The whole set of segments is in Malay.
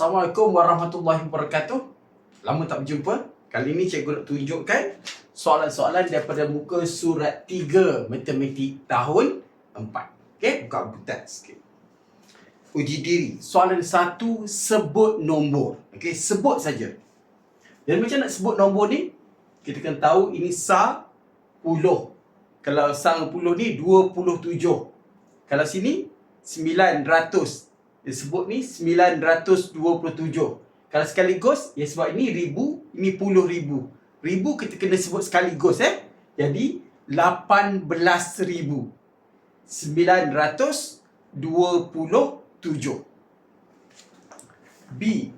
Assalamualaikum warahmatullahi wabarakatuh. Lama tak berjumpa. Kali ni cikgu nak tunjukkan soalan-soalan daripada muka surat 3 matematik tahun 4. Okey, buka buku teks sikit. Uji diri. Soalan satu sebut nombor. Okey, sebut saja. Dan macam nak sebut nombor ni? Kita kena tahu ini sa puluh. Kalau sang puluh ni 27. Kalau sini 900 dia sebut ni 927. Kalau sekaligus, ya sebab ini ribu, ini puluh ribu. Ribu kita kena sebut sekaligus eh. Jadi, 18,927. B.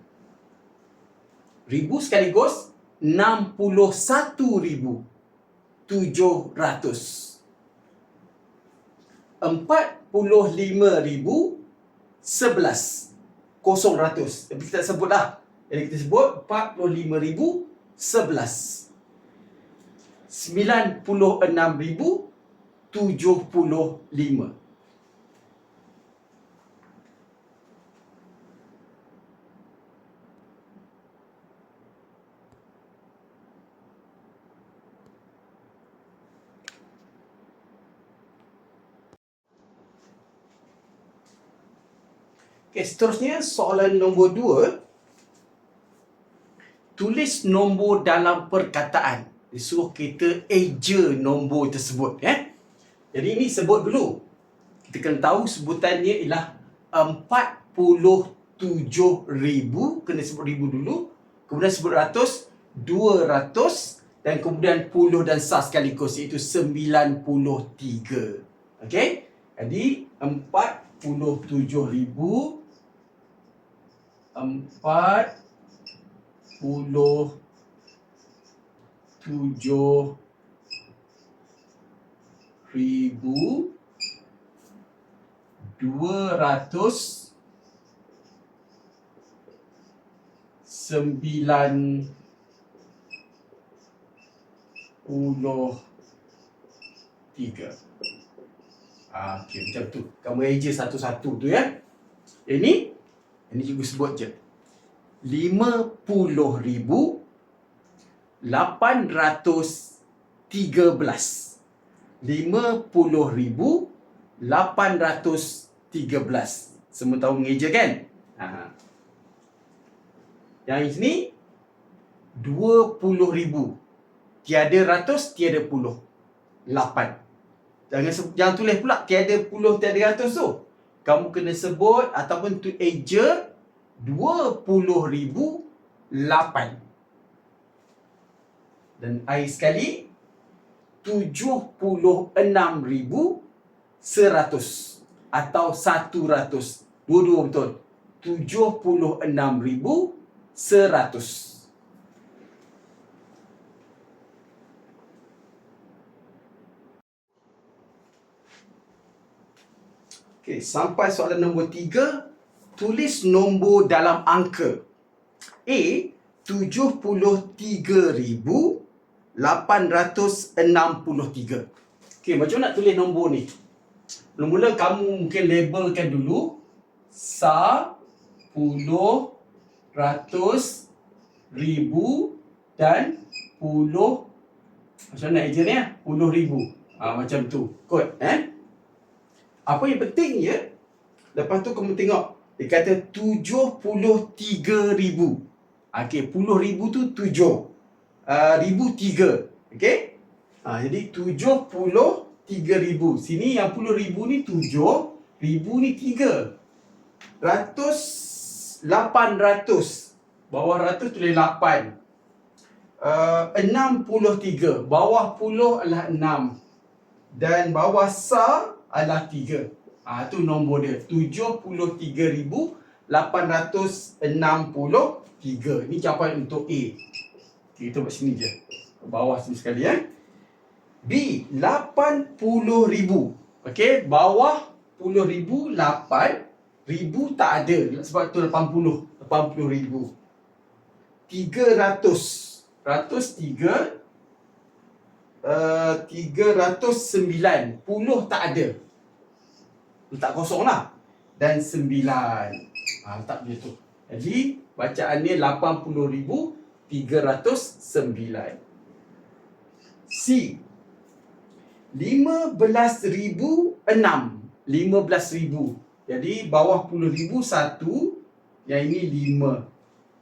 Ribu sekaligus, 61,700. 45,000. 11,000. Tapi kita tak sebut lah. Jadi kita sebut 45,011. 96,075. Okey, seterusnya soalan nombor dua. Tulis nombor dalam perkataan. Disuruh kita eja nombor tersebut. Eh? Jadi ini sebut dulu. Kita kena tahu sebutannya ialah 47,000. Kena sebut ribu dulu. Kemudian sebut ratus, 200 dan kemudian puluh dan sah sekaligus iaitu 93. Okey? Jadi 47,000 empat puluh tujuh ribu dua ratus sembilan puluh tiga. Ah, okay, macam tu. Kamu eja satu-satu tu ya. Ini ini cikgu sebut je. Lima ribu lapan ratus tiga belas. Lima ribu lapan ratus tiga belas. Semua tahu mengeja kan? Ha. Yang ini dua puluh ribu. Tiada ratus, tiada puluh. Lapan. Jangan, jangan tulis pula tiada puluh, tiada ratus tu kamu kena sebut ataupun tu eja 20,008 dan air sekali 76,100 atau 100 dua-dua betul. 76,100 Okey, sampai soalan nombor tiga. Tulis nombor dalam angka. A, 73,863. Okey, macam nak tulis nombor ni? Mula-mula kamu mungkin labelkan dulu. Sa, puluh, ratus, ribu dan puluh. Macam mana eja ni? Ya? Puluh ribu. Ha, macam tu. Kod. Eh? Apa yang penting ya? Lepas tu kamu tengok dia kata 73 ribu. Okey, puluh ribu tu tujuh. Uh, ribu tiga. Okey? Ha, jadi tujuh puluh tiga ribu. Sini yang puluh ribu ni tujuh. Ribu ni tiga. Ratus lapan ratus. Bawah ratus tulis lapan. Uh, enam puluh tiga. Bawah puluh adalah enam. Dan bawah sa adalah 3. Ah ha, tu nombor dia. 73,863. Ini jawapan untuk A. Okay, kita buat sini je. Bawah sini sekali ya. B 80,000. Okey, bawah 10,000 8 ribu tak ada sebab tu 80 80,000. 300 ratus tiga uh, 309 puluh tak ada letak kosong lah dan sembilan ha, letak dia tu Jadi bacaannya 80,309. C. 15,006. 15,000. Jadi bawah puluh ribu satu, yang ini lima.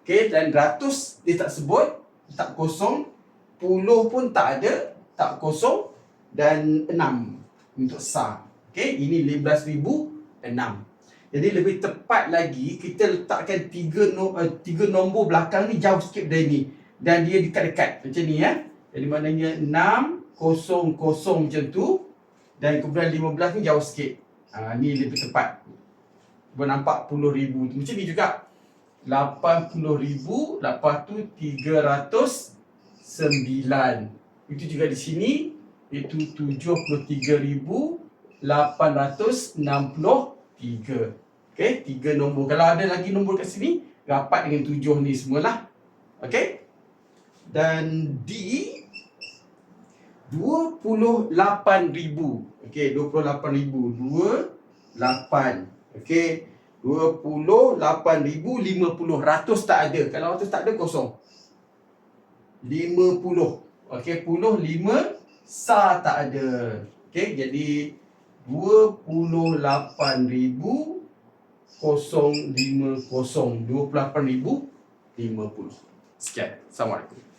Okey, dan ratus dia tak sebut, tak kosong. Puluh pun tak ada, tak kosong. Dan enam untuk sah. Okey, ini 15,006. Jadi lebih tepat lagi kita letakkan tiga no, uh, tiga nombor belakang ni jauh sikit dari ni dan dia dekat-dekat macam ni ya. Jadi maknanya 6 kosong kosong macam tu dan kemudian 15 ni jauh sikit. Ha, ni lebih tepat. Cuba nampak puluh ribu tu. Macam ni juga. 80 ribu lepas tu 309. Itu juga di sini. Itu 73,863. Okey, tiga nombor. Kalau ada lagi nombor kat sini, rapat dengan tujuh ni semualah. Okey. Dan D 28,000. Okey, 28,000. 28. Okey. 28,050. Ratus tak ada. Kalau ratus tak ada, kosong. 50. Okey, puluh lima. Sa tak ada. Okey, jadi 28,000 kosong lima kosong. 28,050. Sekian. Assalamualaikum.